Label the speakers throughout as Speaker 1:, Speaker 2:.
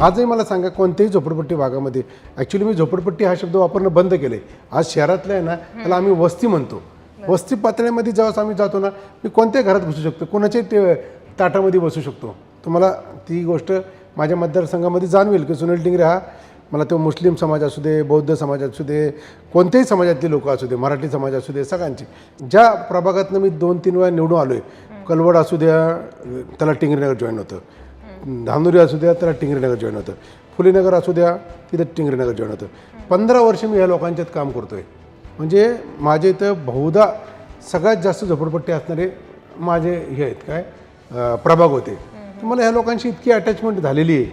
Speaker 1: आजही मला सांगा कोणत्याही झोपडपट्टी भागामध्ये ॲक्च्युली मी झोपडपट्टी हा शब्द वापरणं बंद केले आज शहरातलं आहे ना त्याला आम्ही वस्ती म्हणतो. वस्ती पातळीमध्ये जेव्हा आम्ही जातो ना मी कोणत्याही घरात बसू शकतो कोणाच्याही ते ताटामध्ये बसू शकतो. तुम्हाला ती गोष्ट माझ्या मतदारसंघामध्ये जाणवेल की सुनील टिंगरे हा मला तो मुस्लिम समाज असू दे बौद्ध समाज असू दे कोणत्याही समाजातली लोक असू दे मराठी समाज असू दे सगळ्यांची. ज्या प्रभागातनं मी दोन तीन वेळा निवडून आलो आहे कलवड असू द्या त्याला टिंगरेनगर जॉईन होतं. धानुरी असू द्या त्याला टिंगरेनगर जॉईन होतं. फुलेनगर असू द्या तिथं टिंगरेनगर जॉईन होतं. पंधरा वर्ष मी ह्या लोकांच्यात काम करतो आहे म्हणजे माझे इथं बहुधा सगळ्यात जास्त झोपडपट्टी असणारे माझे हे आहेत काय प्रभाग होते. तर मला ह्या लोकांशी इतकी अटॅचमेंट झालेली आहे.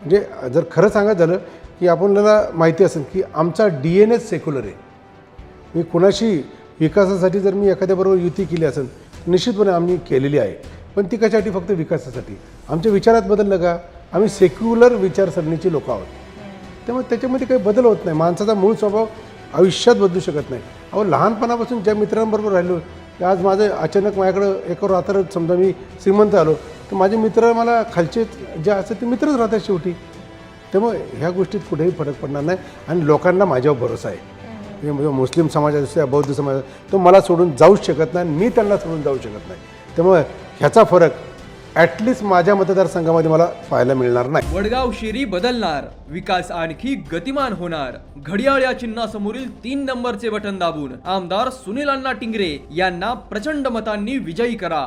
Speaker 1: म्हणजे जर खरं सांगायचं झालं की आपल्याला माहिती असेल की आमचा डी एन एच सेक्युलर आहे. मी कुणाशी विकासासाठी जर मी एखाद्याबरोबर युती केली असेल निश्चितपणे आम्ही केलेली आहे. पण ती कशासाठी? फक्त विकासासाठी. आमच्या विचारात बदललं का? आम्ही सेक्युलर विचारसरणीची लोक आहोत. त्यामुळे त्याच्यामध्ये काही बदल होत नाही. माणसाचा मूळ स्वभाव आयुष्यात बदलू शकत नाही. अहो लहानपणापासून ज्या मित्रांबरोबर राहिलो आज माझं अचानक माझ्याकडं एका रात्र समजा मी श्रीमंत आलो तर माझे मित्र मला खालचे जे असतात ते मित्रच राहतात शेवटी. त्यामुळे ह्या गोष्टीत कुठेही फरक पडणार नाही आणि लोकांना माझ्यावर भरोसा आहे. म्हणजे मुस्लिम समाज असू द्या बौद्ध समाज तो मला सोडून जाऊच शकत नाही आणि मी त्यांना सोडून जाऊ शकत नाही. त्यामुळे ह्याचा फरक ॲटलिस्ट माझ्या मतदारसंघामध्ये मला पाहायला मिळणार नाही.
Speaker 2: वडगाव शेरी बदलणार. विकास आणखी गतिमान होणार. घडियाळ या चिन्हासमोरील तीन नंबरचे बटन दाबून आमदार सुनील अण्णा टिंगरे यांना प्रचंड मतांनी विजयी करा.